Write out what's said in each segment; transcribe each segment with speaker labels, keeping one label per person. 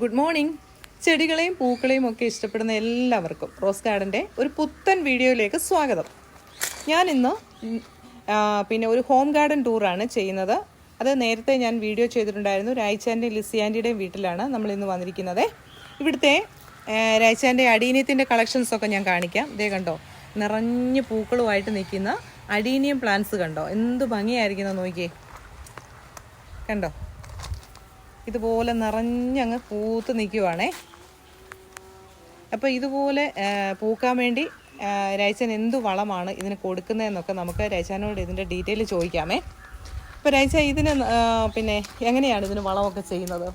Speaker 1: Good morning ചെടികളെയും പൂക്കളെയും ഒക്കെ ഇഷ്ടപ്പെടുന്ന എല്ലാവർക്കും റോസ് ഗാർഡന്റെ ഒരു പുത്തൻ വീഡിയോയിലേക്ക് സ്വാഗതം. ഞാൻ ഇന്ന് പിന്നെ ഒരു ഹോം ഗാർഡൻ ടൂറാണ് ചെയ്യുന്നത്. അത് നേരത്തെ ഞാൻ വീഡിയോ ചെയ്തിട്ടുണ്ടായിരുന്നു. രായ്ച്ചാന്റെയും ലിസിയാന്റെയും വീട്ടിലാണ് നമ്മൾ ഇന്ന് വന്നിരിക്കുന്നത്. ഇവിടുത്തെ രായ്ച്ചാന്റെ അടീനിയത്തിന്റെ കളക്ഷൻസൊക്കെ ഞാൻ കാണിക്കാം. ഇതേ കണ്ടോ നിറഞ്ഞ് പൂക്കളുമായിട്ട് നിൽക്കുന്ന അടീനിയം പ്ലാന്റ്സ് കണ്ടോ? എന്ത് ഭംഗിയായിരിക്കുന്നത് നോക്കിയേ. കണ്ടോ? ഇതുപോലെ നിറഞ്ഞങ്ങ് പൂത്ത് നിൽക്കുവാണേ. അപ്പോൾ ഇതുപോലെ പൂക്കാൻ വേണ്ടി രാജൻ എന്ത് വളമാണ് ഇതിന് കൊടുക്കുന്നതെന്നൊക്കെ നമുക്ക് രാജാനോട് ഇതിന്റെ ഡീറ്റെയിൽ ചോദിക്കാമേ. അപ്പോൾ രാജ ഇതിന് പിന്നെ എങ്ങനെയാണ് ഇതിന് വളമൊക്കെ ചെയ്യുന്നത്?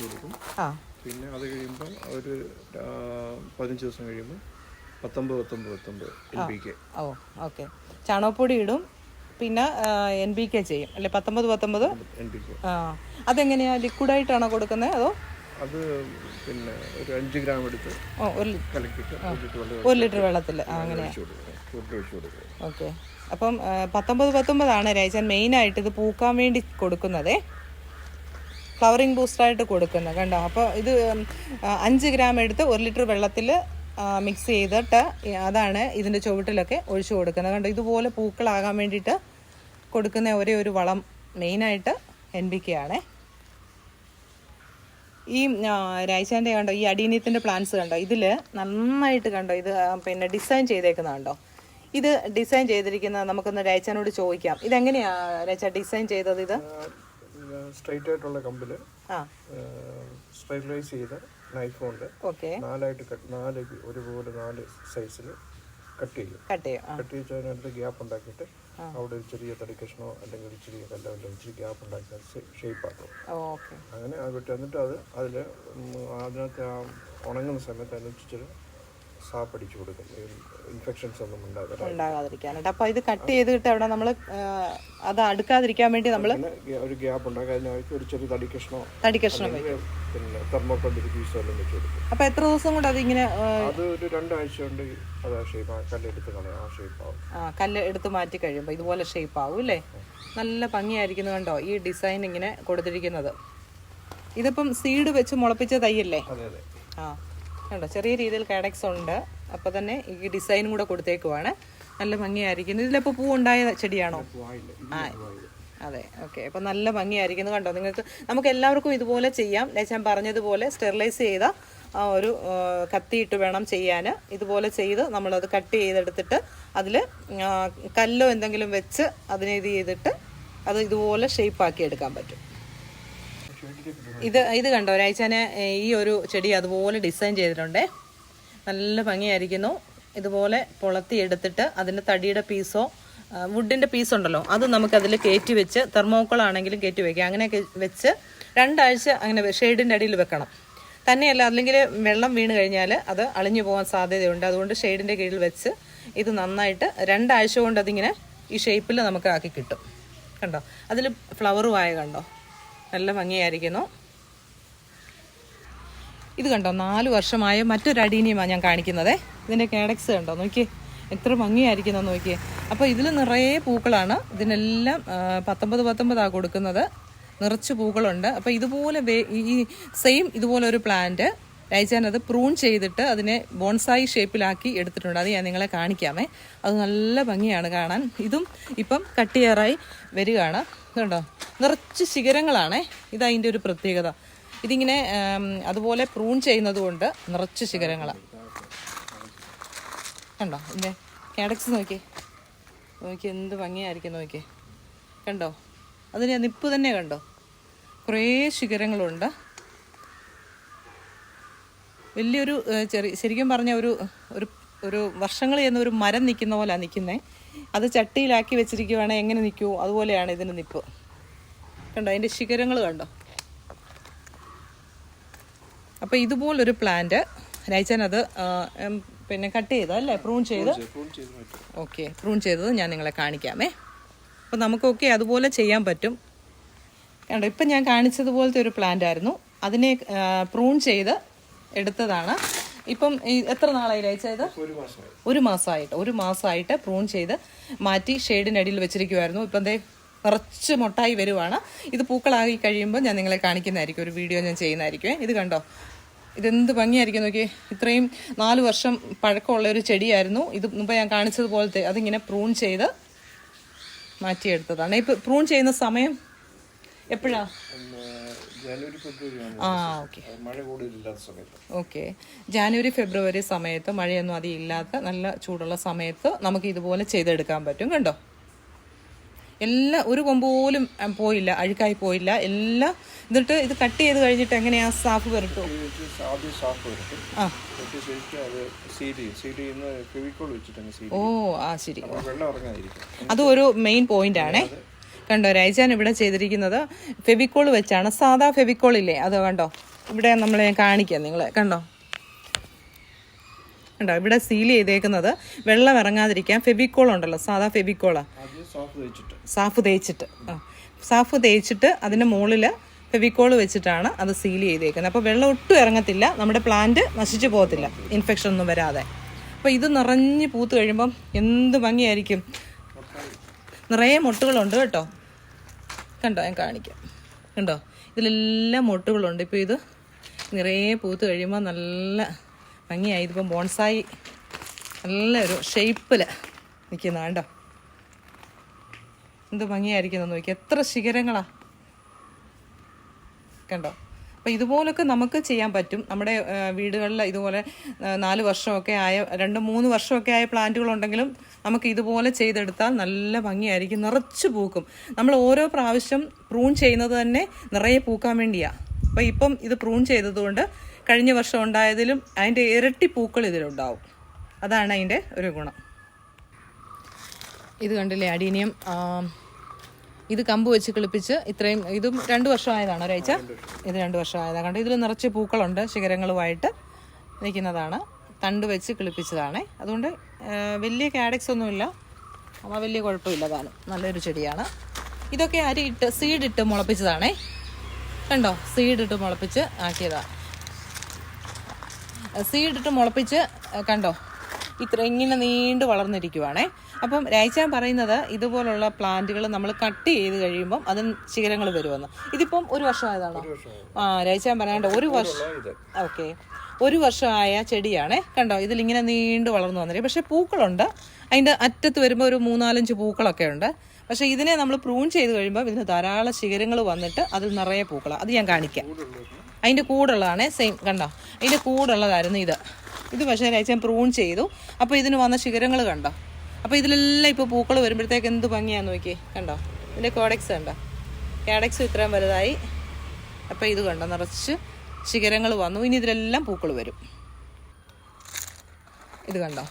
Speaker 2: കൊടുക്കും.
Speaker 1: ആ.
Speaker 2: പിന്നെ അത് കഴിയുമ്പോൾ ഒരു പതിനഞ്ച് ദിവസം കഴിയുമ്പോൾ പത്തൊമ്പത് പത്തൊമ്പത് പത്തൊമ്പത്
Speaker 1: ഓ ഓക്കെ. ചാണകപ്പൊടി ഇടും. പിന്നെ എൻ ബി കെ ചെയ്യും. അല്ലെ പത്തൊമ്പത് പത്തൊമ്പത്?
Speaker 2: എൻ ലിക്വിഡ് ആയിട്ടാണോ
Speaker 1: ആ. അതെങ്ങനെയാണ് ലിക്വിഡായിട്ടാണോ കൊടുക്കുന്നത് അതോ?
Speaker 2: അത് പിന്നെ ഒരു അഞ്ച് ഗ്രാം എടുത്ത്
Speaker 1: ഒരു
Speaker 2: ലിറ്റർ.
Speaker 1: വെള്ളത്തിൽ അങ്ങനെ ഓക്കെ. അപ്പം പത്തൊമ്പത് പത്തൊമ്പതാണ് മെയിൻ ആയിട്ട് ഇത് പൂക്കാൻ വേണ്ടി കൊടുക്കുന്നതേ. ഫ്ലവറിങ് ബൂസ്റ്ററായിട്ട് കൊടുക്കുന്നത് കണ്ടോ? അപ്പോൾ ഇത് അഞ്ച് ഗ്രാം എടുത്ത് ഒരു ലിറ്റർ വെള്ളത്തിൽ മിക്സ് ചെയ്തിട്ട് അതാണ് ഇതിന്റെ ചുവട്ടിലൊക്കെ ഒഴിച്ചു കൊടുക്കുന്നത്. കണ്ടോ? ഇതുപോലെ പൂക്കളാകാൻ വേണ്ടിയിട്ട് കൊടുക്കുന്ന ഒരേ ഒരു വളം മെയിനായിട്ട് എൻ ബി കെ ആണേ. ഈ രായ്ച്ചാന്റെ കണ്ടോ ഈ അടീനിയത്തിന്റെ പ്ലാന്റ്സ് കണ്ടോ ഇതിൽ നന്നായിട്ട് കണ്ടോ ഇത് പിന്നെ ഡിസൈൻ ചെയ്തേക്കുന്നത് കണ്ടോ? ഇത് ഡിസൈൻ ചെയ്തിരിക്കുന്ന നമുക്കൊന്ന് രായ്ച്ചാനോട് ചോദിക്കാം. ഇതെങ്ങനെയാണ് രായ്ച്ച ഡിസൈൻ ചെയ്തത് ഇത്?
Speaker 2: സ്ട്രൈറ്റ് ആയിട്ടുള്ള കമ്പിൽ സ്റ്റെറിലൈസ് ചെയ്ത നൈഫ് കൊണ്ട് നാലായിട്ട് കട്ട് നാല് ഒരുപോലെ നാല് സൈസിൽ കട്ട് ചെയ്യും.
Speaker 1: കട്ട് ചെയ്യും
Speaker 2: കട്ട് ചെയ്ത് അതിനകത്ത് ഗ്യാപ്പ് ഉണ്ടാക്കിയിട്ട് അവിടെ ഒരു ചെറിയ തടിക്കഷ്ണോ അല്ലെങ്കിൽ ഒരു ചെറിയ കല്ലോ ഇച്ചിരി ഗ്യാപ്പ് ഉണ്ടാക്കി ഷേപ്പ് ആക്കും.
Speaker 1: ഓക്കെ.
Speaker 2: അങ്ങനെ അത് വിട്ട് എന്നിട്ട് അത് അതിൽ അതിനകത്ത് ആ ഉണങ്ങുന്ന സമയത്ത് അതിന് ഇച്ചിരി സാപ്പ് അടിച്ചു കൊടുക്കും. ഇൻഫെക്ഷൻസ് ഒന്നും ഉണ്ടാകാതെ.
Speaker 1: ഉണ്ടാകാതിരിക്കാനായിട്ട്. അപ്പോൾ ഇത് കട്ട് ചെയ്തിട്ട് അവിടെ നമ്മൾ അത് അടുക്കാതിരിക്കാൻ വേണ്ടി നമ്മൾ
Speaker 2: ഒരു ഗ്യാപ്പ് ഉണ്ടാക്കി അതിനകത്ത് ഒരു ചെറിയ തടി കഷ്ണോ
Speaker 1: തടി കഷ്ണം
Speaker 2: പിന്നെ തെർമോക്കോൾ ഒരു പീസോ എല്ലാം വെച്ച് കൊടുക്കും.
Speaker 1: അപ്പോൾ എത്ര ദിവസം കൊണ്ട് അതിങ്ങനെ ഇങ്ങനെ
Speaker 2: അത് ഒരു രണ്ടാഴ്ച കൊണ്ട് അത് ആ ഷേപ്പ് ആ കല്ലെടുത്ത് കളയാം. ആ ഷേപ്പ് ആവും.
Speaker 1: ആ കല്ല് എടുത്ത് മാറ്റി കഴിയുമ്പോൾ ഇതുപോലെ ഷേപ്പ് ആവും അല്ലേ? നല്ല ഭംഗിയായിരിക്കുന്നു കണ്ടോ ഈ ഡിസൈൻ ഇങ്ങനെ കൊടുത്തിരിക്കുന്നത്. ഇതിപ്പം സീഡ് വെച്ച് മുളപ്പിച്ച തൈയല്ലേ? ആ. കണ്ടോ ചെറിയ രീതിയിൽ കാഡക്സ് ഉണ്ട്. അപ്പോൾ തന്നെ ഈ ഡിസൈനും കൂടെ കൊടുത്തേക്കുവാണ്. നല്ല ഭംഗിയായിരിക്കുന്നു. ഇതിലിപ്പോൾ പൂ ഉണ്ടായ ചെടിയാണോ? ആ അതെ ഓക്കെ. അപ്പം നല്ല ഭംഗിയായിരിക്കുന്നു കണ്ടോ. നിങ്ങൾക്ക് നമുക്ക് എല്ലാവർക്കും ഇതുപോലെ ചെയ്യാം. ഞാൻ പറഞ്ഞതുപോലെ സ്റ്റെറിലൈസ് ചെയ്ത ആ ഒരു കത്തിയിട്ട് വേണം ചെയ്യാൻ ഇതുപോലെ ചെയ്ത് നമ്മളത് കട്ട് ചെയ്തെടുത്തിട്ട് അതിൽ കല്ലോ എന്തെങ്കിലും വെച്ച് അതിനെ ഇത് ചെയ്തിട്ട് അത് ഇതുപോലെ ഷേപ്പാക്കി എടുക്കാൻ പറ്റും. ഇത് ഇത് കണ്ടോ? ഒരാഴ്ചനെ ഈ ഒരു ചെടി അതുപോലെ ഡിസൈൻ ചെയ്തിട്ടുണ്ട്. നല്ല ഭംഗിയായിരിക്കുന്നു. ഇതുപോലെ പൊളത്തി എടുത്തിട്ട് അതിന്റെ തടിയുടെ പീസോ വുഡിന്റെ പീസ് ഉണ്ടല്ലോ അത് നമുക്കതിൽ കയറ്റി വെച്ച് തെർമോക്കോൾ ആണെങ്കിലും കയറ്റി വയ്ക്കാം അങ്ങനെയൊക്കെ വെച്ച് രണ്ടാഴ്ച അങ്ങനെ ഷെയ്ഡിന്റെ അടിയിൽ വെക്കണം. തന്നെയല്ല അല്ലെങ്കിൽ വെള്ളം വീണ് കഴിഞ്ഞാൽ അത് അളിഞ്ഞു പോകാൻ സാധ്യതയുണ്ട്. അതുകൊണ്ട് ഷെയ്ഡിന്റെ കീഴിൽ വെച്ച് ഇത് നന്നായിട്ട് രണ്ടാഴ്ച കൊണ്ട് അതിങ്ങനെ ഈ ഷേപ്പിൽ നമുക്ക് ആക്കി കിട്ടും. കണ്ടോ? അതിൽ ഫ്ലവറുമായ കണ്ടോ? നല്ല ഭംഗിയായിരിക്കുന്നു. ഇത് കണ്ടോ നാല് വർഷമായ മറ്റൊരു അടീനിയമാണ് ഞാൻ കാണിക്കുന്നത്. ഇതിന്റെ കാഡക്സ് കണ്ടോ നോക്കിയേ. എത്ര ഭംഗിയായിരിക്കുന്നു നോക്കിയേ. അപ്പോൾ ഇതിൽ നിറയെ പൂക്കളാണ്. ഇതിനെല്ലാം പത്തൊമ്പത് പത്തൊമ്പതാണ് കൊടുക്കുന്നത്. നിറച്ച് പൂക്കളുണ്ട്. അപ്പോൾ ഇതുപോലെ ഈ സെയിം ഇതുപോലെ ഒരു പ്ലാന്റ് രായിച്ചാൻ അത് പ്രൂൺ ചെയ്തിട്ട് അതിനെ ബോൺസായി ഷേപ്പിലാക്കി എടുത്തിട്ടുണ്ട്. അത് ഞാൻ നിങ്ങളെ കാണിക്കാമേ. അത് നല്ല ഭംഗിയാണ് കാണാൻ. ഇതും ഇപ്പം കട്ടിയറായി വരികയാണ്. കണ്ടോ? നിറച്ച് ശിഖരങ്ങളാണേ. ഇതതിന്റെ ഒരു പ്രത്യേകത. ഇതിങ്ങനെ അതുപോലെ പ്രൂൺ ചെയ്യുന്നത് കൊണ്ട് നിറച്ച് ശിഖരങ്ങളാണ് കണ്ടോ? ഇതിന്റെ കാഡക്സ് നോക്കി നോക്കി എന്ത് ഭംഗിയായിരിക്കും നോക്കി കണ്ടോ? അതിന് നിപ്പ് തന്നെ കണ്ടോ? കുറേ ശിഖരങ്ങളുണ്ട്. വലിയൊരു ചെറിയ ശരിക്കും പറഞ്ഞ ഒരു ഒരു വർഷങ്ങൾ ചെയ്യുന്ന ഒരു മരം നിൽക്കുന്ന പോലെയാണ് നിൽക്കുന്നത് അത് ചട്ടിയിലാക്കി വെച്ചിരിക്കുവാണെങ്കിൽ എങ്ങനെ നിൽക്കുമോ അതുപോലെയാണ് ഇതിന് നിപ്പ്. കണ്ടോ അതിന്റെ ശിഖരങ്ങൾ കണ്ടോ? അപ്പോൾ ഇതുപോലൊരു പ്ലാന്റ് രായിച്ചാൻ അത് പിന്നെ കട്ട് ചെയ്ത അല്ലേ? പ്രൂൺ ചെയ്ത്? ഓക്കെ പ്രൂൺ ചെയ്തത് ഞാൻ നിങ്ങളെ കാണിക്കാമേ. അപ്പോൾ നമുക്കൊക്കെ അതുപോലെ ചെയ്യാൻ പറ്റും. കണ്ടോ ഇപ്പം ഞാൻ കാണിച്ചതുപോലത്തെ ഒരു പ്ലാന്റ് ആയിരുന്നു. അതിനെ പ്രൂൺ ചെയ്ത് എടുത്തതാണ്. ഇപ്പം എത്ര നാളായി അയച്ചത്
Speaker 2: ഒരു മാസമായി.
Speaker 1: ഒരു മാസമായിട്ട് ഒരു മാസമായിട്ട് പ്രൂൺ ചെയ്ത് മാറ്റി ഷെയ്ഡിനടിയിൽ വെച്ചിരിക്കുമായിരുന്നു ഇപ്പം ദേ നിറച്ച് മുട്ടായി വരുവാണ്. ഇത് പൂക്കളായി കഴിയുമ്പോൾ ഞാൻ നിങ്ങളെ കാണിക്കുന്നതായിരിക്കും. ഒരു വീഡിയോ ഞാൻ ചെയ്യുന്നതായിരിക്കും ഇത് കണ്ടോ? ഇതെന്ത് ഭംഗിയായിരിക്കും നോക്കി ഇത്രയും നാല് വർഷം പഴക്കമുള്ള ഒരു ചെടിയായിരുന്നു. ഇത് മുമ്പ് ഞാൻ കാണിച്ചതുപോലത്തെ അതിങ്ങനെ പ്രൂൺ ചെയ്ത് മാറ്റിയെടുത്തതാണ്. ഇപ്പം പ്രൂൺ ചെയ്യുന്ന സമയം എപ്പോഴാ? ആ ഓക്കെ. ജാനുവരി ഫെബ്രുവരി സമയത്ത് മഴയൊന്നും അധികം ഇല്ലാത്ത നല്ല ചൂടുള്ള സമയത്ത് നമുക്ക് ഇതുപോലെ ചെയ്തെടുക്കാൻ പറ്റും കണ്ടോ? എല്ലാ ഒരു കൊമ്പ് പോലും പോയില്ല അഴുക്കായി പോയില്ല. എല്ലാം എന്നിട്ട് ഇത് കട്ട് ചെയ്ത് കഴിഞ്ഞിട്ട് എങ്ങനെയാ സാഫ്
Speaker 2: വരട്ടു?
Speaker 1: ഓ ആ ശരി. അത് ഒരു മെയിൻ പോയിന്റ് ആണേ. കണ്ടോ രാജാൻ ഇവിടെ ചെയ്തിരിക്കുന്നത് ഫെവിക്കോൾ വെച്ചാണ്. സാധാ ഫെവിക്കോൾ ഇല്ലേ? അത് കണ്ടോ? ഇവിടെ നമ്മൾ കാണിക്കാം നിങ്ങളെ. കണ്ടോ? കണ്ടോ? ഇവിടെ സീൽ ചെയ്തേക്കുന്നത് വെള്ളം ഇറങ്ങാതിരിക്കാൻ ഫെവിക്കോൾ ഉണ്ടല്ലോ. സാധാ ഫെവിക്കോളാ.
Speaker 2: സാഫ്
Speaker 1: തേച്ചിട്ട്. സാഫ് തേച്ചിട്ട് അതിന്റെ മുകളിൽ ഫെവിക്കോൾ വെച്ചിട്ടാണ് അത് സീൽ ചെയ്തേക്കുന്നത്. അപ്പോൾ വെള്ളം ഒട്ടും ഇറങ്ങത്തില്ല. നമ്മുടെ പ്ലാന്റ് നശിച്ചു പോകത്തില്ല. ഇൻഫെക്ഷൻ ഒന്നും വരാതെ. അപ്പോൾ ഇത് നിറഞ്ഞ് പൂത്ത് കഴിയുമ്പം എന്ത് ഭംഗിയായിരിക്കും. നിറയെ മുട്ടുകളുണ്ട് കേട്ടോ. കണ്ടോ ഞാൻ കാണിക്കാം. കണ്ടോ? ഇതിലെല്ലാം മുട്ടുകളുണ്ട്. ഇപ്പോൾ ഇത് നിറയെ പൂത്ത് കഴിയുമ്പോൾ നല്ല ഭംഗിയായി. ഇതിപ്പം ബോൺസായി നല്ലൊരു ഷേപ്പിൽ നിൽക്കുന്ന കണ്ടോ? എന്ത് ഭംഗിയായിരിക്കുന്നു നോക്കി എത്ര ശിഖരങ്ങളാ? കണ്ടോ? അപ്പോൾ ഇതുപോലൊക്കെ നമുക്ക് ചെയ്യാൻ പറ്റും. നമ്മുടെ വീടുകളിൽ ഇതുപോലെ നാല് വർഷമൊക്കെ ആയ രണ്ട് മൂന്ന് വർഷമൊക്കെ ആയ പ്ലാന്റുകളുണ്ടെങ്കിലും നമുക്ക് ഇതുപോലെ ചെയ്തെടുത്താൽ നല്ല ഭംഗിയായിരിക്കും. നിറച്ച് പൂക്കും. നമ്മൾ ഓരോ പ്രാവശ്യം പ്രൂൺ ചെയ്യുന്നത് തന്നെ നിറയെ പൂക്കാൻ വേണ്ടിയാണ് അപ്പോൾ ഇപ്പം ഇത് പ്രൂൺ ചെയ്തതുകൊണ്ട് കഴിഞ്ഞ വർഷം ഉണ്ടായതിലും അതിന്റെ ഇരട്ടി പൂക്കൾ ഇതിലുണ്ടാവും. അതാണ് അതിന്റെ ഒരു ഗുണം. ഇത് കണ്ടില്ലേ അടീനിയം ഇത് കമ്പ് വെച്ച് കിളിപ്പിച്ച് ഇത്രയും ഇതും രണ്ട് വർഷമായതാണ് ഒരാഴ്ച. ഇത് രണ്ട് വർഷമായതാണ്. കണ്ട് ഇതിൽ നിറച്ച് പൂക്കളുണ്ട് ശിഖരങ്ങളുമായിട്ട് നിൽക്കുന്നതാണ്. തണ്ട് വെച്ച് കിളിപ്പിച്ചതാണേ. അതുകൊണ്ട് വലിയ കാഡക്സ് ഒന്നുമില്ല. അമ്മ വലിയ കുഴപ്പമില്ല താനും. നല്ലൊരു ചെടിയാണ്. ഇതൊക്കെ അരി ഇട്ട് സീഡിട്ട് മുളപ്പിച്ചതാണേ. കണ്ടോ സീഡിട്ട് മുളപ്പിച്ച് ആക്കിയതാണ് സീഡിട്ട് മുളപ്പിച്ച് കണ്ടോ ഇത്ര ഇങ്ങനെ നീണ്ടു വളർന്നിരിക്കുവാണേ. അപ്പം രായ്ച്ചാൻ പറയുന്നത് ഇതുപോലുള്ള പ്ലാന്റുകൾ നമ്മൾ കട്ട് ചെയ്ത് കഴിയുമ്പം അതിന് ശിഖരങ്ങൾ വരുമെന്ന്. ഇതിപ്പം ഒരു വർഷമായതാണോ? ആ രായ്ച്ചാൻ പറയാണ്ട് ഒരു വർഷം ഓക്കെ. ഒരു വർഷമായ ചെടിയാണേ. കണ്ടോ ഇതിലിങ്ങനെ നീണ്ടു വളർന്നു വന്നിരിക്കും പക്ഷേ പൂക്കളുണ്ട്. അതിന്റെ അറ്റത്ത് വരുമ്പോൾ ഒരു മൂന്നാലഞ്ച് പൂക്കളൊക്കെ ഉണ്ട്. പക്ഷേ ഇതിനെ നമ്മൾ പ്രൂൺ ചെയ്ത് കഴിയുമ്പോൾ ഇതിന് ധാരാളം ശിഖരങ്ങൾ വന്നിട്ട് അതിൽ നിറയെ പൂക്കളാണ്. അത് ഞാൻ കാണിക്കാം. അതിന്റെ കൂടുള്ളതാണ് സെയിം കണ്ടോ? അതിന്റെ കൂടുള്ളതായിരുന്നു ഇത്. ഇത് പക്ഷേ രാജ്യം പ്രൂൺ ചെയ്തു. അപ്പോൾ ഇതിന് വന്ന ശിഖരങ്ങൾ കണ്ടോ? അപ്പോൾ ഇതിലെല്ലാം ഇപ്പോൾ പൂക്കൾ വരുമ്പോഴത്തേക്ക് എന്ത് ഭംഗിയാന്ന് നോക്കി കണ്ടോ? ഇതിന്റെ കോഡക്സ് കണ്ടോ? കാഡക്സ് ഇത്രയും വലുതായി. അപ്പോൾ ഇത് കണ്ടോ? നിറച്ച് ശിഖരങ്ങൾ വന്നു. ഇനി ഇതിലെല്ലാം പൂക്കൾ വരും. ഇത് കണ്ടോ?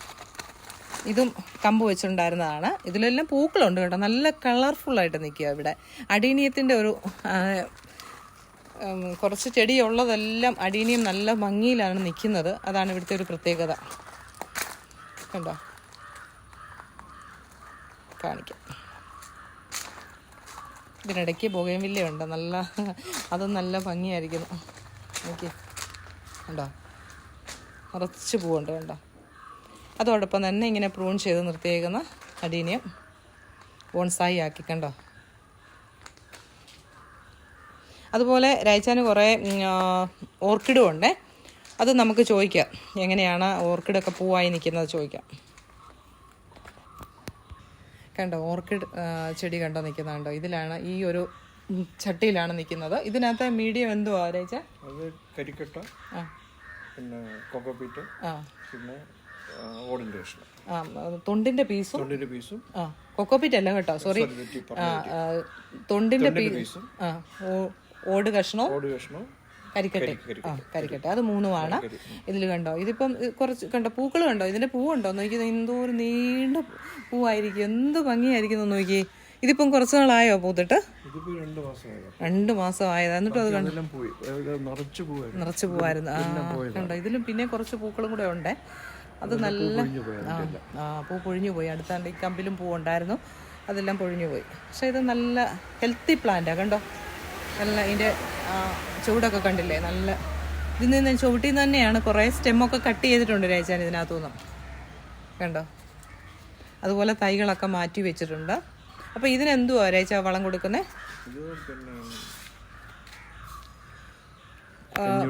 Speaker 1: ഇതും കമ്പ് വെച്ചിട്ടുണ്ടായിരുന്നതാണ് ഇതിലെല്ലാം പൂക്കളുണ്ട് കേട്ടോ. നല്ല കളർഫുള്ളായിട്ട് നിൽക്കുക ഇവിടെ. അടീനിയത്തിന്റെ ഒരു കുറച്ച് ചെടിയുള്ളതെല്ലാം അടീനിയം നല്ല ഭംഗിയിലാണ് നിൽക്കുന്നത്. അതാണ് ഇവിടുത്തെ ഒരു പ്രത്യേകത. കണ്ടോ? കാണിക്കാം. ഇതിനിടയ്ക്ക് ഉണ്ട്? നല്ല അതും നല്ല ഭംഗിയായിരിക്കുന്നു. എനിക്ക് ഉണ്ടോ നിറച്ച് പൂവുണ്ട് കണ്ടോ? അതോടൊപ്പം തന്നെ ഇങ്ങനെ പ്രൂൺ ചെയ്ത് നിർത്തിയേക്കുന്ന അടീനിയം ബോൺസായി ആക്കി കണ്ടോ? അതുപോലെ രായച്ചാന് കുറേ ഓർക്കിഡും ഉണ്ടേ. അത് നമുക്ക് ചോദിക്കാം. എങ്ങനെയാണ് ഓർക്കിഡൊക്കെ പൂവായി നിൽക്കുന്നത് ചോദിക്കാം. കണ്ടോ? ഓർക്കിഡ് ചെടി കണ്ടോ നിൽക്കുന്നുണ്ടോ ഇതിലാണ് ഈ ഒരു ചട്ടിയിലാണ് നിൽക്കുന്നത്. ഇതിനകത്ത് മീഡിയം എന്തോ
Speaker 2: അത് കരിക്കട്ട പിന്നെ കൊക്കോപ്പീറ്റ് പിന്നെ
Speaker 1: ആ തൊണ്ടിന്റെ പീസും?
Speaker 2: പീസും.
Speaker 1: ആ കൊക്കോപ്പിറ്റ് അല്ല കേട്ടോ സോറി. തൊണ്ടിന്റെ
Speaker 2: പീസും.
Speaker 1: ആ ഓട് കഷ്ണോ
Speaker 2: ഓട് കഷ്ണവും.
Speaker 1: കരിക്കട്ടെ. ആ കരിക്കട്ടെ. അത് മൂന്നുമാണ്. ഇതിൽ കണ്ടോ? ഇതിപ്പം കുറച്ച് കണ്ടോ? പൂക്കൾ കണ്ടോ? ഇതിന്റെ പൂവുണ്ടോ? നോക്കി എന്തോ ഒരു നീണ്ട പൂവായിരിക്കും. എന്ത് ഭംഗിയായിരിക്കും നോക്കി. ഇതിപ്പം കുറച്ച് നാളായോ പൂത്തിട്ട്?
Speaker 2: രണ്ടു മാസമായത്
Speaker 1: രണ്ട് മാസം ആയത് എന്നിട്ട് അത് കണ്ടു?
Speaker 2: നിറച്ച് പോവായിരുന്നു.
Speaker 1: കണ്ടോ? ഇതിലും പിന്നെ കുറച്ച് പൂക്കളും കൂടെ ഉണ്ട്. അത് നല്ല ആ ആ പൂ പൊഴിഞ്ഞു പോയി. അടുത്താണ്ട് ഈ കമ്പിലും പൂ ഉണ്ടായിരുന്നു അതെല്ലാം പൊഴിഞ്ഞു പോയി. പക്ഷെ ഇത് നല്ല ഹെൽത്തി പ്ലാന്റാ. കണ്ടോ? നല്ല അതിന്റെ ചൂടൊക്കെ കണ്ടില്ലേ? നല്ല ഇതിൽ നിന്ന് ചുവട്ടിൽ നിന്ന് തന്നെയാണ് കുറേ സ്റ്റെമ്മൊക്കെ കട്ട് ചെയ്തിട്ടുണ്ട് രാജാൻ ഇതിനകത്തുനിന്ന് കണ്ടോ? അതുപോലെ തൈകളൊക്കെ മാറ്റി വെച്ചിട്ടുണ്ട്. അപ്പോൾ ഇതിനെന്തുവാ രാജ വളം കൊടുക്കുന്നത്
Speaker 2: ഇത് പിന്നെ കഞ്ഞിവെള്ളം പുളിപ്പിച്ച് സ്പ്രേ ചെയ്യും പിന്നെ തേങ്ങാ വെള്ളം പുളിപ്പിച്ചിട്ട്
Speaker 1: തേങ്ങ വെള്ളം
Speaker 2: തേങ്ങയുടെ വെള്ളം പുളിപ്പിച്ചിട്ട് ഒഴിക്കും.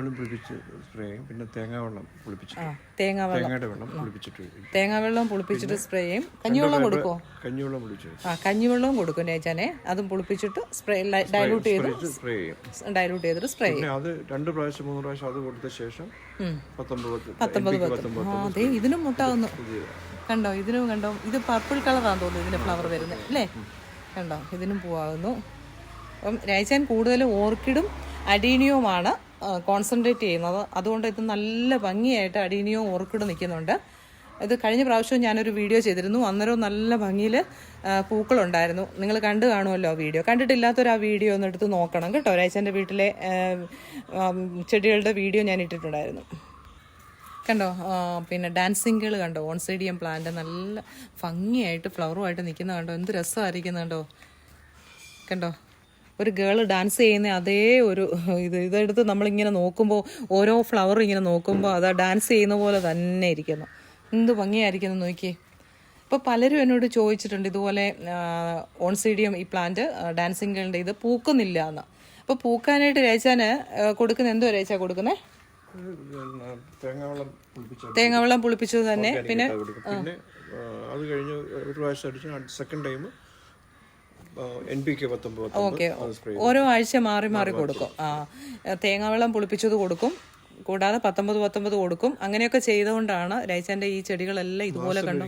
Speaker 1: തേങ്ങ വെള്ളം പുളിപ്പിച്ചിട്ട് സ്പ്രേ ചെയ്യും. കഞ്ഞിവെള്ളം കൊടുക്കോ
Speaker 2: കഞ്ഞിവെള്ളം
Speaker 1: ആ കഞ്ഞിവെള്ളവും കൊടുക്കും നേച്ചാനെ അതും പുളിപ്പിച്ചിട്ട് സ്പ്രേ ഡൈലൂട്ട് ചെയ്ത്
Speaker 2: സ്പ്രേ ചെയ്യും.
Speaker 1: ഡൈലൂട്ട് ചെയ്തിട്ട് സ്പ്രേ ചെയ്യും.
Speaker 2: പിന്നെ അത് രണ്ട് പ്രാവശ്യം മൂന്ന് പ്രാവശ്യം അത് കൊടുത്ത ശേഷം. പത്തൊമ്പത്
Speaker 1: അതെ ഇതിനും മുട്ടാവുന്നു. കണ്ടോ ഇതിനും കണ്ടോ ഇത് പർപ്പിൾ കളറാന്ന് തോന്നുന്നു ഇതിന്റെ ഫ്ലവർ വരുന്നത്. അല്ലേ? കണ്ടോ ഇതിനും പൂവാകുന്നു. അപ്പം രാജാൻ കൂടുതലും ഓർക്കിഡും അഡീനിയവുമാണ്. കോൺസെൻട്രേറ്റ് ചെയ്യുന്നത്. അതുകൊണ്ട് ഇത് നല്ല ഭംഗിയായിട്ട് അഡീനിയവും ഓർക്കിഡ് നിൽക്കുന്നുണ്ട്. ഇത് കഴിഞ്ഞ പ്രാവശ്യം ഞാനൊരു വീഡിയോ ചെയ്തിരുന്നു. അന്നേരം നല്ല ഭംഗിയിൽ പൂക്കളുണ്ടായിരുന്നു. നിങ്ങൾ കണ്ടു കാണുമല്ലോ വീഡിയോ. കണ്ടിട്ടില്ലാത്തൊരു ആ വീഡിയോ ഒന്ന് എടുത്ത് നോക്കണം കേട്ടോ. ഒരാഴ്ച വീട്ടിലെ ചെടികളുടെ വീഡിയോ ഞാൻ ഇട്ടിട്ടുണ്ടായിരുന്നു. കണ്ടോ? പിന്നെ ഡാൻസിങ്കൾ കണ്ടോ? ഓൺസൈഡിയം പ്ലാന്റ് നല്ല ഭംഗിയായിട്ട് ഫ്ലവറുമായിട്ട് നിൽക്കുന്ന കണ്ടോ? എന്ത് രസമായിരിക്കുന്നുണ്ടോ കണ്ടോ? ഒരു ഗേൾ ഡാൻസ് ചെയ്യുന്ന അതേ ഒരു ഇത് ഇതെടുത്ത് നമ്മളിങ്ങനെ നോക്കുമ്പോൾ ഓരോ ഫ്ലവർ ഇങ്ങനെ നോക്കുമ്പോൾ അത് ഡാൻസ് ചെയ്യുന്ന പോലെ തന്നെ ഇരിക്കുന്നു. എന്ത് ഭംഗിയായിരിക്കുന്നു നോക്കിയേ. ഇപ്പോൾ പലരും എന്നോട് ചോദിച്ചിട്ടുണ്ട് ഇതുപോലെ ഓൺസീഡിയം ഈ പ്ലാന്റ് ഡാൻസിങ് ഗേളിന്റെ ഇത് പൂക്കുന്നില്ല എന്ന്. അപ്പോൾ പൂക്കാനായിട്ട് രേച്ചാന് കൊടുക്കുന്ന എന്തോ രേച്ചാ കൊടുക്കുന്നത് തേങ്ങാവെള്ളം പുളിപ്പിച്ചത് തന്നെ. പിന്നെ
Speaker 2: അത് കഴിഞ്ഞ് ഒരു പ്രാവശ്യം അടിച്ച് second time N P K പത്തൊമ്പത്
Speaker 1: ഓക്കെ ഓരോ ആഴ്ച മാറി മാറി കൊടുക്കും. ആ തേങ്ങാവെള്ളം പുളിപ്പിച്ചത് കൊടുക്കും. കൂടാതെ പത്തൊമ്പത് പത്തൊമ്പത് കൊടുക്കും. അങ്ങനെയൊക്കെ ചെയ്തുകൊണ്ടാണ് രൈച്ചാന്റെ ഈ ചെടികളെല്ലാം ഇതുപോലെ കണ്ടു.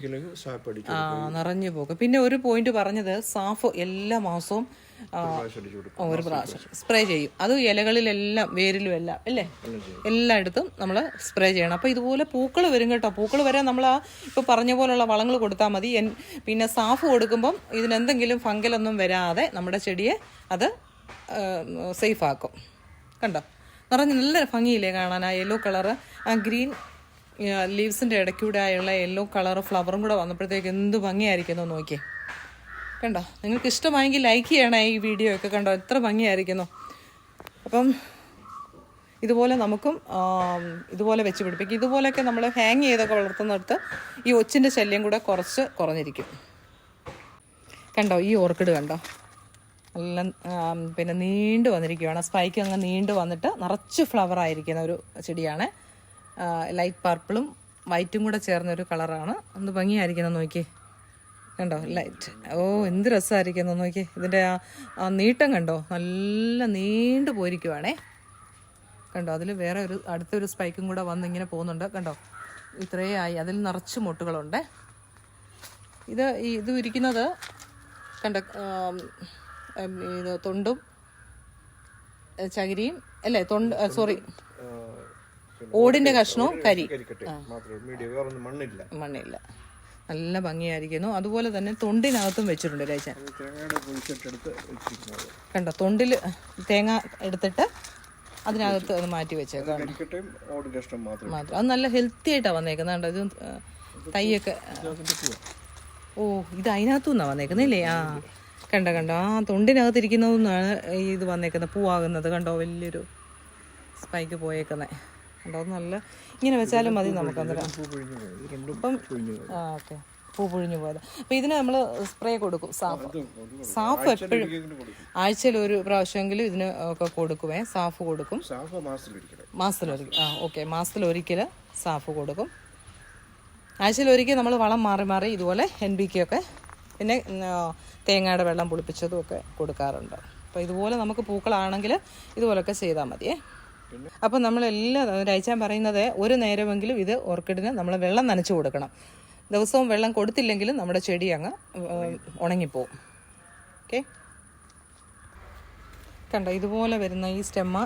Speaker 1: ആ നിറഞ്ഞു പോകും. പിന്നെ ഒരു പോയിന്റ് പറഞ്ഞത് സാഫ് എല്ലാ മാസവും
Speaker 2: ഒരു പ്രാവശ്യം
Speaker 1: സ്പ്രേ ചെയ്യും. അത് ഇലകളിലെല്ലാം വേരിലും എല്ലാം അല്ലേ? എല്ലായിടത്തും നമ്മൾ സ്പ്രേ ചെയ്യണം. അപ്പോൾ ഇതുപോലെ പൂക്കൾ വരും കേട്ടോ. പൂക്കൾ വരാൻ നമ്മൾ ആ ഇപ്പോൾ പറഞ്ഞ പോലുള്ള വളങ്ങൾ കൊടുത്താൽ മതി. പിന്നെ സാഫ് കൊടുക്കുമ്പം ഇതിനെന്തെങ്കിലും ഫംഗലൊന്നും വരാതെ നമ്മുടെ ചെടിയെ അത് സേഫ് ആക്കും. കണ്ടോ? നിറഞ്ഞ് നല്ല ഭംഗിയില്ലേ കാണാൻ ആ യെല്ലോ കളറ് ആ ഗ്രീൻ ലീവ്സിന്റെ ഇടയ്ക്കൂടെ ആയുള്ള യെല്ലോ കളർ ഫ്ലവറും കൂടെ വന്നപ്പോഴത്തേക്ക് എന്ത് ഭംഗിയായിരിക്കുന്നു നോക്കിയേ. കണ്ടോ? നിങ്ങൾക്ക് ഇഷ്ടമായെങ്കിൽ ലൈക്ക് ചെയ്യണേ ഈ വീഡിയോ ഒക്കെ കണ്ടോ? എത്ര ഭംഗിയായിരിക്കുന്നു. അപ്പം ഇതുപോലെ നമുക്കും ഇതുപോലെ വെച്ച് പിടിപ്പിക്കും. ഇതുപോലെയൊക്കെ നമ്മൾ ഹാങ് ചെയ്തൊക്കെ വളർത്തുന്നിടത്ത് ഈ ഒച്ചിന്റെ ശല്യം കൂടെ കുറച്ച് കുറഞ്ഞിരിക്കും. കണ്ടോ? ഈ ഓർക്കിഡ് കണ്ടോ? നല്ല പിന്നെ നീണ്ടു വന്നിരിക്കുകയാണ് സ്പൈക്ക് അങ്ങ് നീണ്ടു വന്നിട്ട് നിറച്ച് ഫ്ലവർ ആയിരിക്കുന്ന ഒരു ചെടിയാണ്. ലൈറ്റ് പർപ്പിളും വൈറ്റും കൂടെ ചേർന്ന ഒരു കളറാണ് ഒന്ന് ഭംഗിയായിരിക്കുന്നു നോക്കി കണ്ടോ ലൈറ്റ് ഓ എന്ത് രസമായിരിക്കുന്നു നോക്കി ഇതിന്റെ ആ നീട്ടം കണ്ടോ? നല്ല നീണ്ടു പോയിരിക്കുവാണേ. കണ്ടോ അതിൽ വേറെ ഒരു അടുത്തൊരു സ്പൈക്കും കൂടെ വന്ന് ഇങ്ങനെ പോകുന്നുണ്ട്. കണ്ടോ ഇത്രേ ആയി. അതിൽ നിറച്ച് മുട്ടുകളുണ്ട്. ഇത് ഇത് ഇരിക്കുന്നത് കണ്ട ഇത് തൊണ്ടും ചകിരിയും അല്ലേ തൊണ്ട് സോറി ഓടിന്റെ കഷ്ണവും കരി.
Speaker 2: മണ്ണില്ല.
Speaker 1: നല്ല ഭംഗിയായിരിക്കുന്നു. അതുപോലെ തന്നെ തൊണ്ടിനകത്തും വെച്ചിട്ടുണ്ട്
Speaker 2: പൊളിച്ചിട്ടെടുത്ത്
Speaker 1: കണ്ടോ തൊണ്ടിൽ തേങ്ങ എടുത്തിട്ട് അതിനകത്ത് അത് മാറ്റി വെച്ചേക്കാം മാത്രം അത് നല്ല ഹെൽത്തി ആയിട്ടാണ് വന്നേക്കുന്നത് കണ്ടോ ഇത് തൈയൊക്കെ ഓ ഇത് അതിനകത്തു നിന്നാണ് വന്നേക്കുന്നില്ലേ ആ. കണ്ടോ കണ്ടോ. ആ തൊണ്ടിനകത്ത് ഇരിക്കുന്നതെന്നാണ് ഈ ഇത് വന്നേക്കുന്നത് പൂവാകുന്നത്. കണ്ടോ വലിയൊരു സ്പൈക്ക് പോയേക്കുന്നത് കണ്ടോ നല്ല ഇങ്ങനെ വെച്ചാലും മതി നമുക്ക് അന്നേരം
Speaker 2: പൂ പൊഴിഞ്ഞു പോയത് ഇത് രണ്ടും
Speaker 1: അപ്പം
Speaker 2: പൊഴിഞ്ഞു
Speaker 1: ആ ഓക്കെ. പൂ പൊഴിഞ്ഞു പോയത്. അപ്പൊ ഇതിന് നമ്മൾ സ്പ്രേ കൊടുക്കും സാഫ്. സാഫ് എപ്പോഴും ആഴ്ചയിൽ ഒരു പ്രാവശ്യമെങ്കിലും ഇതിന് ഒക്കെ കൊടുക്കുവേ. സാഫ് കൊടുക്കും. മാസത്തിലൊരിക്കൽ ആ ഓക്കെ. മാസത്തിലൊരിക്കൽ സാഫ് കൊടുക്കും. ആഴ്ചയിൽ ഒരിക്കൽ നമ്മൾ വളം മാറി മാറി ഇതുപോലെ എൻ ബി ഒക്കെ. പിന്നെ തേങ്ങയുടെ വെള്ളം പുളിപ്പിച്ചതും ഒക്കെ കൊടുക്കാറുണ്ട്. അപ്പോൾ ഇതുപോലെ നമുക്ക് പൂക്കളാണെങ്കിൽ ഇതുപോലൊക്കെ ചെയ്താൽ മതിയേ. അപ്പോൾ നമ്മൾ എല്ലാ രാഴ്ച പറയുന്നത് ഒരു നേരമെങ്കിലും ഇത് ഓർക്കിഡിന് നമ്മൾ വെള്ളം നനച്ചു കൊടുക്കണം. ദിവസവും വെള്ളം കൊടുത്തില്ലെങ്കിലും നമ്മുടെ ചെടി അങ്ങ് ഉണങ്ങിപ്പോവും. ഓക്കെ? കണ്ടോ ഇതുപോലെ വരുന്ന ഈ സ്റ്റെമ്മ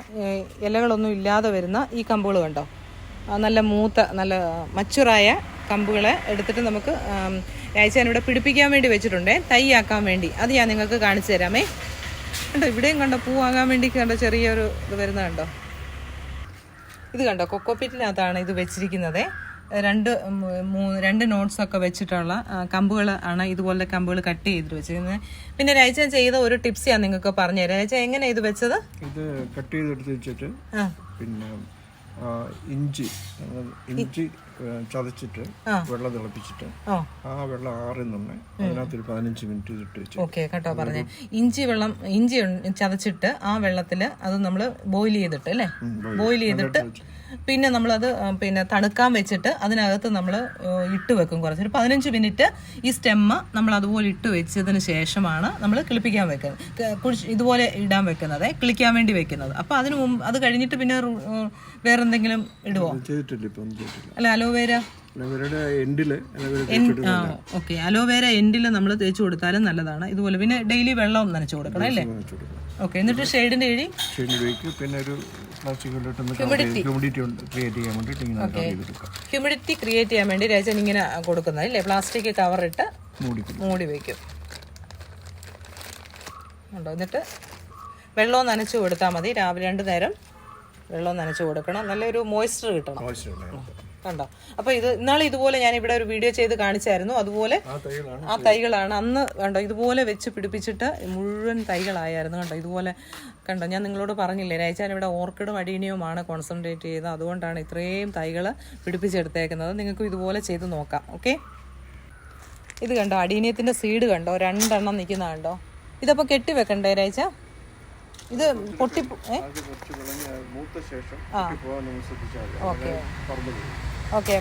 Speaker 1: ഇലകളൊന്നും ഇല്ലാതെ വരുന്ന ഈ കമ്പുകൾ കണ്ടോ? നല്ല മൂത്ത നല്ല മച്ചുറായ കമ്പുകളെ എടുത്തിട്ട് നമുക്ക് രാഴ്ച ഇവിടെ പിടിപ്പിക്കാൻ വേണ്ടി വെച്ചിട്ടുണ്ടേ. തൈയാക്കാൻ വേണ്ടി. അത് ഞാൻ നിങ്ങൾക്ക് കാണിച്ചു തരാമേ. കണ്ടോ ഇവിടെയും കണ്ടോ പൂവാകാൻ വേണ്ടി കണ്ടോ ചെറിയൊരു ഇത് വരുന്നത് കണ്ടോ? ഇത് കണ്ടോ കൊക്കോപ്പിറ്റിനകത്താണ് ഇത് വെച്ചിരിക്കുന്നത്. രണ്ട് രണ്ട് നോട്ട്സൊക്കെ വെച്ചിട്ടുള്ള കമ്പുകൾ ആണ് ഇതുപോലത്തെ കമ്പുകൾ കട്ട് ചെയ്തിട്ട് വെച്ചിരിക്കുന്നത്. പിന്നെ രാജ ചെയ്ത ഒരു ടിപ്സ് ഞാൻ നിങ്ങൾക്ക് പറഞ്ഞുതരാം. രാജ എങ്ങനെ ഇത് വെച്ചത്?
Speaker 2: ഇത് കട്ട് ചെയ്തെടുത്ത് വെച്ചിട്ട് പിന്നെ ഇഞ്ചി ഇഞ്ചി ചതച്ചിട്ട് വെള്ളം തിളപ്പിച്ചിട്ട്
Speaker 1: ആ.
Speaker 2: വെള്ളം ആറുന്നുണ്ട് അതിനകത്തൊരു പതിനഞ്ച് മിനിറ്റ് ഇട്ട് വെച്ചു
Speaker 1: ഓക്കെ കേട്ടോ പറഞ്ഞേ. ഇഞ്ചി വെള്ളം ഇഞ്ചി ചതച്ചിട്ട് ആ വെള്ളത്തിൽ അത് നമ്മൾ ബോയിൽ ചെയ്തിട്ട് അല്ലേ? ബോയിൽ ചെയ്തിട്ട് പിന്നെ നമ്മളത് അത് പിന്നെ തണുക്കാൻ വെച്ചിട്ട് അതിനകത്ത് നമ്മൾ ഇട്ട് വെക്കും കുറച്ച്. ഒരു പതിനഞ്ച് മിനിറ്റ് ഈ സ്റ്റെമ്മ നമ്മൾ അതുപോലെ ഇട്ട് വെച്ചതിന് ശേഷമാണ് നമ്മൾ കിളിപ്പിക്കാൻ വെക്കുന്നത്. ഇതുപോലെ ഇടാൻ വെക്കുന്നത് കിളിക്കാൻ വേണ്ടി വെക്കുന്നത്. അപ്പോൾ അതിന് മുമ്പ് അത് കഴിഞ്ഞിട്ട് പിന്നെ റു- എന്തെങ്കിലും ഇടുവോ
Speaker 2: ചെയ്തിട്ടില്ല ഇപ്പം
Speaker 1: അല്ല അലോവേര ഓക്കെ. അലോവേര എൻഡിൽ നമ്മൾ തേച്ച് കൊടുത്താലും നല്ലതാണ്. ഇതുപോലെ പിന്നെ ഡെയിലി വെള്ളം നനച്ചു കൊടുക്കണം അല്ലേ? ഓക്കെ. എന്നിട്ട് ഷെയ്ഡിന്റെ
Speaker 2: ചെടി പിന്നെ ഒരു ക്രിയേറ്റ് ചെയ്യാൻ
Speaker 1: ഹ്യൂമിഡിറ്റി ക്രിയേറ്റ് ചെയ്യാൻ വേണ്ടി രാജൻ ഇങ്ങനെ കൊടുക്കുന്നത് അല്ലേ? പ്ലാസ്റ്റിക് കവർ
Speaker 2: ഇട്ട്
Speaker 1: മൂടി വെക്കും. ഉണ്ടോ? എന്നിട്ട് വെള്ളവും നനച്ചു കൊടുത്താൽ മതി. രാവിലെ രണ്ട് നേരം വെള്ളവും നനച്ചു കൊടുക്കണം. നല്ലൊരു മോയ്സ്ചർ കിട്ടണം. കണ്ടോ? അപ്പൊ ഇത് ഇന്നാളെ ഇതുപോലെ ഞാൻ ഇവിടെ ഒരു വീഡിയോ ചെയ്ത് കാണിച്ചായിരുന്നു. അതുപോലെ
Speaker 2: ആ തൈകളാണ്.
Speaker 1: ആ തൈകളാണ്. അന്ന് കണ്ടോ ഇതുപോലെ വെച്ച് പിടിപ്പിച്ചിട്ട് മുഴുവൻ തൈകളായിരുന്നു കണ്ടോ? ഇതുപോലെ കണ്ടോ? ഞാൻ നിങ്ങളോട് പറഞ്ഞില്ലേ രാജാൻ ഇവിടെ ഓർക്കിഡും അടീനിയുമാണ് കോൺസെൻട്രേറ്റ് ചെയ്തത്. അതുകൊണ്ടാണ് ഇത്രയും തൈകൾ പിടിപ്പിച്ചെടുത്തേക്കുന്നത്. നിങ്ങൾക്ക് ഇതുപോലെ ചെയ്ത് നോക്കാം. ഓക്കെ ഇത് കണ്ടോ അടീനിയത്തിന്റെ സീഡ് കണ്ടോ? രണ്ടെണ്ണം നിൽക്കുന്ന കണ്ടോ? ഇതപ്പോൾ കെട്ടി വെക്കണ്ടേ രാജ ഇത് പൊട്ടി ഓക്കെ.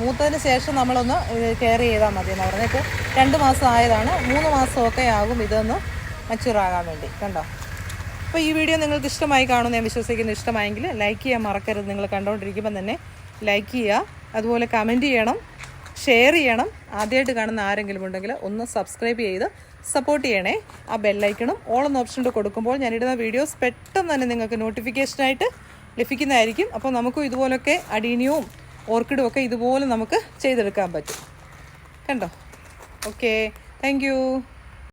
Speaker 1: മൂത്തതിന് ശേഷം നമ്മളൊന്ന് കെയർ ചെയ്താൽ മതി എന്ന് പറഞ്ഞിട്ട് രണ്ട് മാസം ആയതാണ്. മൂന്ന് മാസമൊക്കെ ആകും ഇതൊന്ന് മച്ചൂറാകാൻ വേണ്ടി. കണ്ടോ? അപ്പോൾ ഈ വീഡിയോ നിങ്ങൾക്ക് ഇഷ്ടമായി കാണുമെന്ന് ഞാൻ വിശ്വസിക്കുന്നു. ഇഷ്ടമായെങ്കിൽ ലൈക്ക് ചെയ്യാൻ മറക്കരുത്. നിങ്ങൾ കണ്ടുകൊണ്ടിരിക്കുമ്പോൾ തന്നെ ലൈക്ക് ചെയ്യുക. അതുപോലെ കമന്റ് ചെയ്യണം ഷെയർ ചെയ്യണം. ആദ്യമായിട്ട് കാണുന്ന ആരെങ്കിലും ഉണ്ടെങ്കിൽ ഒന്ന് സബ്സ്ക്രൈബ് ചെയ്ത് സപ്പോർട്ട് ചെയ്യണേ. ആ ബെല്ലൈക്കണും ഓൾ എന്ന ഓപ്ഷൻ കൊടുക്കുമ്പോൾ ഞാനിടുന്ന വീഡിയോസ് പെട്ടെന്ന് തന്നെ നിങ്ങൾക്ക് നോട്ടിഫിക്കേഷനായിട്ട് ലഭിക്കുന്നതായിരിക്കും. അപ്പോൾ നമുക്കും ഇതുപോലൊക്കെ അടീനിയവും ഓർക്കിഡും ഒക്കെ ഇതുപോലെ നമുക്ക് ചെയ്തെടുക്കാൻ പറ്റും. കണ്ടോ? Okay thank